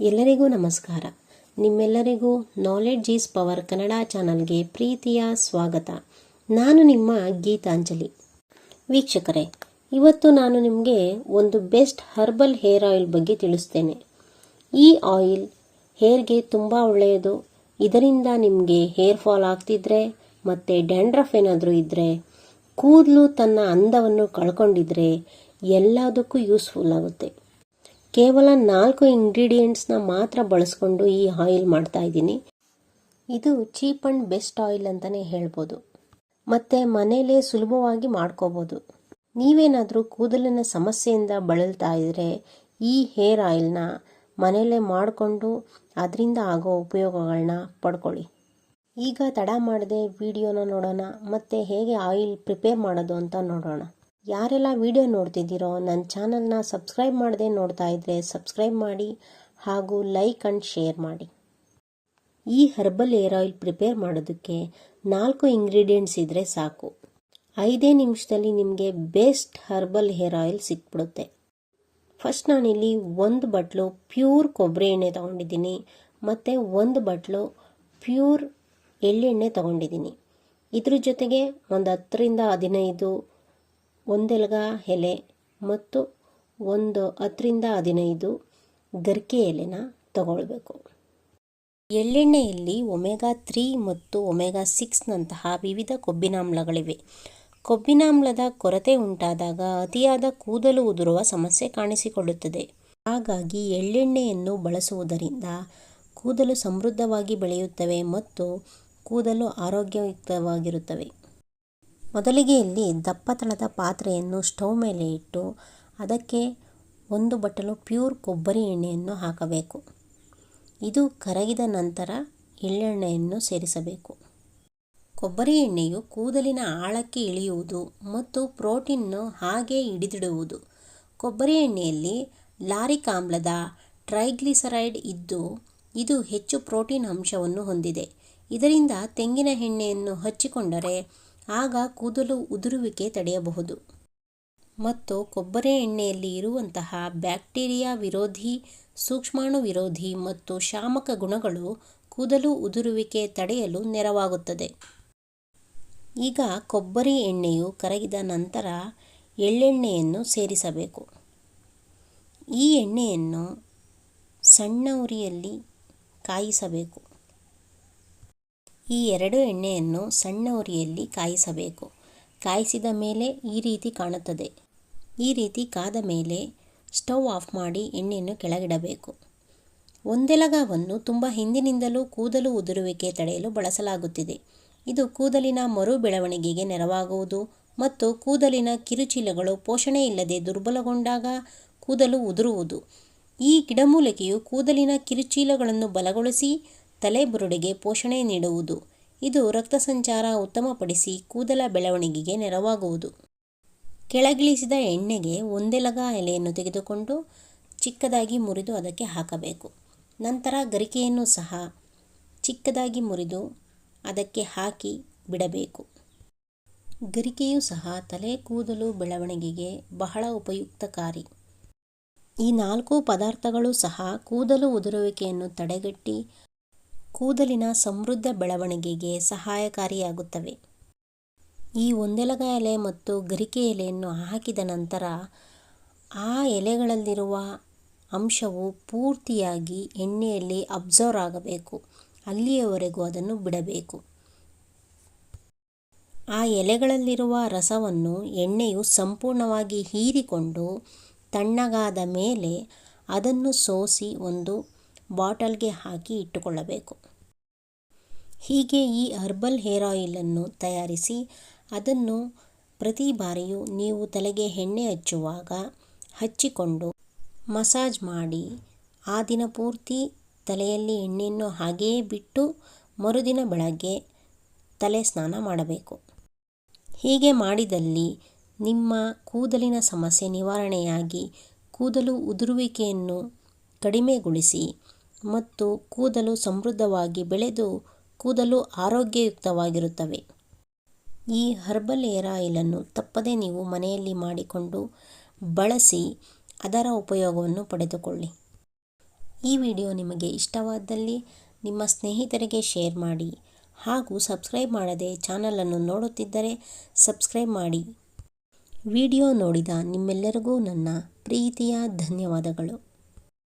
ಎಲ್ಲರಿಗೂ ನಮಸ್ಕಾರ. ನಿಮ್ಮೆಲ್ಲರಿಗೂ ನಾಲೆಡ್ಜ್ ಈಸ್ ಪವರ್ ಕನ್ನಡ ಚಾನಲ್ಗೆ ಪ್ರೀತಿಯ ಸ್ವಾಗತ. ನಾನು ನಿಮ್ಮ ಗೀತಾಂಜಲಿ. ವೀಕ್ಷಕರೇ, ಇವತ್ತು ನಾನು ನಿಮಗೆ ಒಂದು ಬೆಸ್ಟ್ ಹರ್ಬಲ್ ಹೇರ್ ಆಯಿಲ್ ಬಗ್ಗೆ ತಿಳಿಸ್ತೇನೆ. ಈ ಆಯಿಲ್ ಹೇರ್ಗೆ ತುಂಬ ಒಳ್ಳೆಯದು. ಇದರಿಂದ ನಿಮಗೆ ಹೇರ್ ಫಾಲ್ ಆಗ್ತಿದ್ರೆ, ಮತ್ತು ಡ್ಯಾಂಡ್ರಫ್ ಏನಾದರೂ ಇದ್ದರೆ ಕೂದಲು ತನ್ನ ಅಂದವನ್ನು ಕಳ್ಕೊಂಡಿದ್ರೆ ಎಲ್ಲದಕ್ಕೂ ಯೂಸ್ಫುಲ್ ಆಗುತ್ತೆ. ಕೇವಲ ನಾಲ್ಕು ಇಂಗ್ರೀಡಿಯೆಂಟ್ಸ್ನ ಮಾತ್ರ ಬಳಸ್ಕೊಂಡು ಈ ಆಯಿಲ್ ಮಾಡ್ತಾ ಇದ್ದೀನಿ. ಇದು ಚೀಪ್ ಆ್ಯಂಡ್ ಬೆಸ್ಟ್ ಆಯಿಲ್ ಅಂತಲೇ ಹೇಳ್ಬೋದು. ಮತ್ತು ಮನೇಲೇ ಸುಲಭವಾಗಿ ಮಾಡ್ಕೋಬೋದು. ನೀವೇನಾದರೂ ಕೂದಲಿನ ಸಮಸ್ಯೆಯಿಂದ ಬಳಲ್ತಾ ಇದ್ದರೆ ಈ ಹೇರ್ ಆಯಿಲ್ನ ಮನೆಯಲ್ಲೇ ಮಾಡಿಕೊಂಡು ಅದರಿಂದ ಆಗೋ ಉಪಯೋಗಗಳನ್ನ ಪಡ್ಕೊಳ್ಳಿ. ಈಗ ತಡ ಮಾಡದೆ ವಿಡಿಯೋನ ನೋಡೋಣ, ಮತ್ತು ಹೇಗೆ ಆಯಿಲ್ ಪ್ರಿಪೇರ್ ಮಾಡೋದು ಅಂತ ನೋಡೋಣ. ಯಾರೆಲ್ಲ ವಿಡಿಯೋ ನೋಡ್ತಿದ್ದೀರೋ, ನನ್ನ ಚಾನಲ್ನ ಸಬ್ಸ್ಕ್ರೈಬ್ ಮಾಡದೆ ನೋಡ್ತಾ ಇದ್ದರೆ ಸಬ್ಸ್ಕ್ರೈಬ್ ಮಾಡಿ ಹಾಗೂ ಲೈಕ್ ಆ್ಯಂಡ್ ಶೇರ್ ಮಾಡಿ. ಈ ಹರ್ಬಲ್ ಏರ್ ಆಯಿಲ್ ಪ್ರಿಪೇರ್ ಮಾಡೋದಕ್ಕೆ ನಾಲ್ಕು ಇಂಗ್ರೀಡಿಯೆಂಟ್ಸ್ ಇದ್ದರೆ ಸಾಕು. ಐದೇ ನಿಮಿಷದಲ್ಲಿ ನಿಮಗೆ ಬೆಸ್ಟ್ ಹರ್ಬಲ್ ಹೇರ್ ಆಯಿಲ್ ಸಿಕ್ಬಿಡುತ್ತೆ. ಫಸ್ಟ್ ನಾನಿಲ್ಲಿ ಒಂದು ಬಟ್ಲು ಪ್ಯೂರ್ ಕೊಬ್ಬರಿ ಎಣ್ಣೆ ತೊಗೊಂಡಿದ್ದೀನಿ, ಮತ್ತು ಒಂದು ಬಟ್ಲು ಪ್ಯೂರ್ ಎಳ್ಳೆಣ್ಣೆ ತೊಗೊಂಡಿದ್ದೀನಿ. ಇದ್ರ ಜೊತೆಗೆ ಒಂದು ಹತ್ತರಿಂದ ಹದಿನೈದು ಒಂದೆಲಗ ಎಲೆ ಮತ್ತು ಒಂದು ಹತ್ತರಿಂದ ಹದಿನೈದು ಗರಿಕೆ ಎಲೆನ ತಗೊಳ್ಬೇಕು. ಎಳ್ಳೆಣ್ಣೆಯಲ್ಲಿ ಒಮೆಗಾ ತ್ರೀ ಮತ್ತು ಒಮೆಗಾ ಸಿಕ್ಸ್ನಂತಹ ವಿವಿಧ ಕೊಬ್ಬಿನಾಮ್ಲಗಳಿವೆ. ಕೊಬ್ಬಿನಾಮ್ಲದ ಕೊರತೆ ಉಂಟಾದಾಗ ಅತಿಯಾದ ಕೂದಲು ಉದುರುವ ಸಮಸ್ಯೆ ಕಾಣಿಸಿಕೊಳ್ಳುತ್ತದೆ. ಹಾಗಾಗಿ ಎಳ್ಳೆಣ್ಣೆಯನ್ನು ಬಳಸುವುದರಿಂದ ಕೂದಲು ಸಮೃದ್ಧವಾಗಿ ಬೆಳೆಯುತ್ತವೆ ಮತ್ತು ಕೂದಲು ಆರೋಗ್ಯಯುಕ್ತವಾಗಿರುತ್ತವೆ. ಮೊದಲಿಗೆ ಇಲ್ಲಿ ದಪ್ಪ ತಳದ ಪಾತ್ರೆಯನ್ನು ಸ್ಟೌವ್ ಮೇಲೆ ಇಟ್ಟು ಅದಕ್ಕೆ ಒಂದು ಬಟ್ಟಲು ಪ್ಯೂರ್ ಕೊಬ್ಬರಿ ಎಣ್ಣೆಯನ್ನು ಹಾಕಬೇಕು. ಇದು ಕರಗಿದ ನಂತರ ಎಳ್ಳೆಣ್ಣೆಯನ್ನು ಸೇರಿಸಬೇಕು. ಕೊಬ್ಬರಿ ಎಣ್ಣೆಯು ಕೂದಲಿನ ಆಳಕ್ಕೆ ಇಳಿಯುವುದು ಮತ್ತು ಪ್ರೋಟೀನ್ನು ಹಾಗೆ ಹಿಡಿದಿಡುವುದು. ಕೊಬ್ಬರಿ ಎಣ್ಣೆಯಲ್ಲಿ ಲಾರಿಕ್ ಆಮ್ಲದ ಟ್ರೈಗ್ಲಿಸರೈಡ್ ಇದ್ದು, ಇದು ಹೆಚ್ಚು ಪ್ರೋಟೀನ್ ಅಂಶವನ್ನು ಹೊಂದಿದೆ. ಇದರಿಂದ ತೆಂಗಿನ ಎಣ್ಣೆಯನ್ನು ಹಚ್ಚಿಕೊಂಡರೆ ಆಗ ಕೂದಲು ಉದುರುವಿಕೆ ತಡೆಯಬಹುದು. ಮತ್ತು ಕೊಬ್ಬರಿ ಎಣ್ಣೆಯಲ್ಲಿ ಇರುವಂತಹ ಬ್ಯಾಕ್ಟೀರಿಯಾ ವಿರೋಧಿ, ಸೂಕ್ಷ್ಮಾಣು ವಿರೋಧಿ ಮತ್ತು ಶಾಮಕ ಗುಣಗಳು ಕೂದಲು ಉದುರುವಿಕೆ ತಡೆಯಲು ನೆರವಾಗುತ್ತದೆ. ಈಗ ಕೊಬ್ಬರಿ ಎಣ್ಣೆಯು ಕರಗಿದ ನಂತರ ಎಳ್ಳೆಣ್ಣೆಯನ್ನು ಸೇರಿಸಬೇಕು. ಈ ಎಣ್ಣೆಯನ್ನು ಸಣ್ಣ ಉರಿಯಲ್ಲಿ ಕಾಯಿಸಬೇಕು. ಈ ಎರಡು ಎಣ್ಣೆಯನ್ನು ಸಣ್ಣ ಉರಿಯಲ್ಲಿ ಕಾಯಿಸಬೇಕು. ಕಾಯಿಸಿದ ಮೇಲೆ ಈ ರೀತಿ ಕಾಣುತ್ತದೆ. ಈ ರೀತಿ ಕಾದ ಮೇಲೆ ಸ್ಟವ್ ಆಫ್ ಮಾಡಿ ಎಣ್ಣೆಯನ್ನು ಕೆಳಗಿಡಬೇಕು. ಒಂದೆಲಗವನ್ನು ತುಂಬ ಹಿಂದಿನಿಂದಲೂ ಕೂದಲು ಉದುರುವಿಕೆ ತಡೆಯಲು ಬಳಸಲಾಗುತ್ತಿದೆ. ಇದು ಕೂದಲಿನ ಮರು ಬೆಳವಣಿಗೆಗೆ ನೆರವಾಗುವುದು ಮತ್ತು ಕೂದಲಿನ ಕಿರುಚೀಲಗಳು ಪೋಷಣೆ ಇಲ್ಲದೆ ದುರ್ಬಲಗೊಂಡಾಗ ಕೂದಲು ಉದುರುವುದು. ಈ ಗಿಡಮೂಲಿಕೆಯು ಕೂದಲಿನ ಕಿರುಚೀಲಗಳನ್ನು ಬಲಗೊಳಿಸಿ ತಲೆಬುರುಡೆಗೆ ಪೋಷಣೆ ನೀಡುವುದು. ಇದು ರಕ್ತ ಸಂಚಾರ ಉತ್ತಮಪಡಿಸಿ ಕೂದಲ ಬೆಳವಣಿಗೆಗೆ ನೆರವಾಗುವುದು. ಕೆಳಗಿಳಿಸಿದ ಎಣ್ಣೆಗೆ ಒಂದೆಲಗ ಎಲೆಯನ್ನು ತೆಗೆದುಕೊಂಡು ಚಿಕ್ಕದಾಗಿ ಮುರಿದು ಅದಕ್ಕೆ ಹಾಕಬೇಕು. ನಂತರ ಗರಿಕೆಯನ್ನು ಸಹ ಚಿಕ್ಕದಾಗಿ ಮುರಿದು ಅದಕ್ಕೆ ಹಾಕಿ ಬಿಡಬೇಕು. ಗರಿಕೆಯು ಸಹ ತಲೆ, ಕೂದಲು ಬೆಳವಣಿಗೆಗೆ ಬಹಳ ಉಪಯುಕ್ತಕಾರಿ. ಈ ನಾಲ್ಕು ಪದಾರ್ಥಗಳು ಸಹ ಕೂದಲು ಉದುರುವಿಕೆಯನ್ನು ತಡೆಗಟ್ಟಿ ಕೂದಲಿನ ಸಮೃದ್ಧ ಬೆಳವಣಿಗೆಗೆ ಸಹಾಯಕಾರಿಯಾಗುತ್ತವೆ. ಈ ಒಂದೆಲಗ ಎಲೆ ಮತ್ತು ಗರಿಕೆ ಎಲೆಯನ್ನು ಹಾಕಿದ ನಂತರ ಆ ಎಲೆಗಳಲ್ಲಿರುವ ಅಂಶವು ಪೂರ್ತಿಯಾಗಿ ಎಣ್ಣೆಯಲ್ಲಿ ಅಬ್ಸರ್ವ್ ಆಗಬೇಕು. ಅಲ್ಲಿಯವರೆಗೂ ಅದನ್ನು ಬಿಡಬೇಕು. ಆ ಎಲೆಗಳಲ್ಲಿರುವ ರಸವನ್ನು ಎಣ್ಣೆಯು ಸಂಪೂರ್ಣವಾಗಿ ಹೀರಿಕೊಂಡು ತಣ್ಣಗಾದ ಮೇಲೆ ಅದನ್ನು ಸೋಸಿ ಒಂದು ಬಾಟಲ್ಗೆ ಹಾಕಿ ಇಟ್ಟುಕೊಳ್ಳಬೇಕು. ಹೀಗೆ ಈ ಹರ್ಬಲ್ ಹೇರ್ ಆಯಿಲನ್ನು ತಯಾರಿಸಿ ಅದನ್ನು ಪ್ರತಿ ಬಾರಿಯೂ ನೀವು ತಲೆಗೆ ಎಣ್ಣೆ ಹಚ್ಚುವಾಗ ಹಚ್ಚಿಕೊಂಡು ಮಸಾಜ್ ಮಾಡಿ ಆ ದಿನ ಪೂರ್ತಿ ತಲೆಯಲ್ಲಿ ಎಣ್ಣೆಯನ್ನು ಹಾಗೆಯೇ ಬಿಟ್ಟು ಮರುದಿನ ಬೆಳಗ್ಗೆ ತಲೆ ಸ್ನಾನ ಮಾಡಬೇಕು. ಹೀಗೆ ಮಾಡಿದಲ್ಲಿ ನಿಮ್ಮ ಕೂದಲಿನ ಸಮಸ್ಯೆ ನಿವಾರಣೆಯಾಗಿ ಕೂದಲು ಉದುರುವಿಕೆಯನ್ನು ಕಡಿಮೆಗೊಳಿಸಿ ಮತ್ತು ಕೂದಲು ಸಮೃದ್ಧವಾಗಿ ಬೆಳೆದು ಕೂದಲು ಆರೋಗ್ಯಯುಕ್ತವಾಗಿರುತ್ತವೆ. ಈ ಹರ್ಬಲ್ ಏರ್ ಆಯಿಲನ್ನು ತಪ್ಪದೇ ನೀವು ಮನೆಯಲ್ಲಿ ಮಾಡಿಕೊಂಡು ಬಳಸಿ ಅದರ ಉಪಯೋಗವನ್ನು ಪಡೆದುಕೊಳ್ಳಿ. ಈ ವಿಡಿಯೋ ನಿಮಗೆ ಇಷ್ಟವಾದಲ್ಲಿ ನಿಮ್ಮ ಸ್ನೇಹಿತರಿಗೆ ಶೇರ್ ಮಾಡಿ ಹಾಗೂ ಸಬ್ಸ್ಕ್ರೈಬ್ ಮಾಡದೆ ಚಾನಲನ್ನು ನೋಡುತ್ತಿದ್ದರೆ ಸಬ್ಸ್ಕ್ರೈಬ್ ಮಾಡಿ. ವಿಡಿಯೋ ನೋಡಿದ ನಿಮ್ಮೆಲ್ಲರಿಗೂ ನನ್ನ ಪ್ರೀತಿಯ ಧನ್ಯವಾದಗಳು.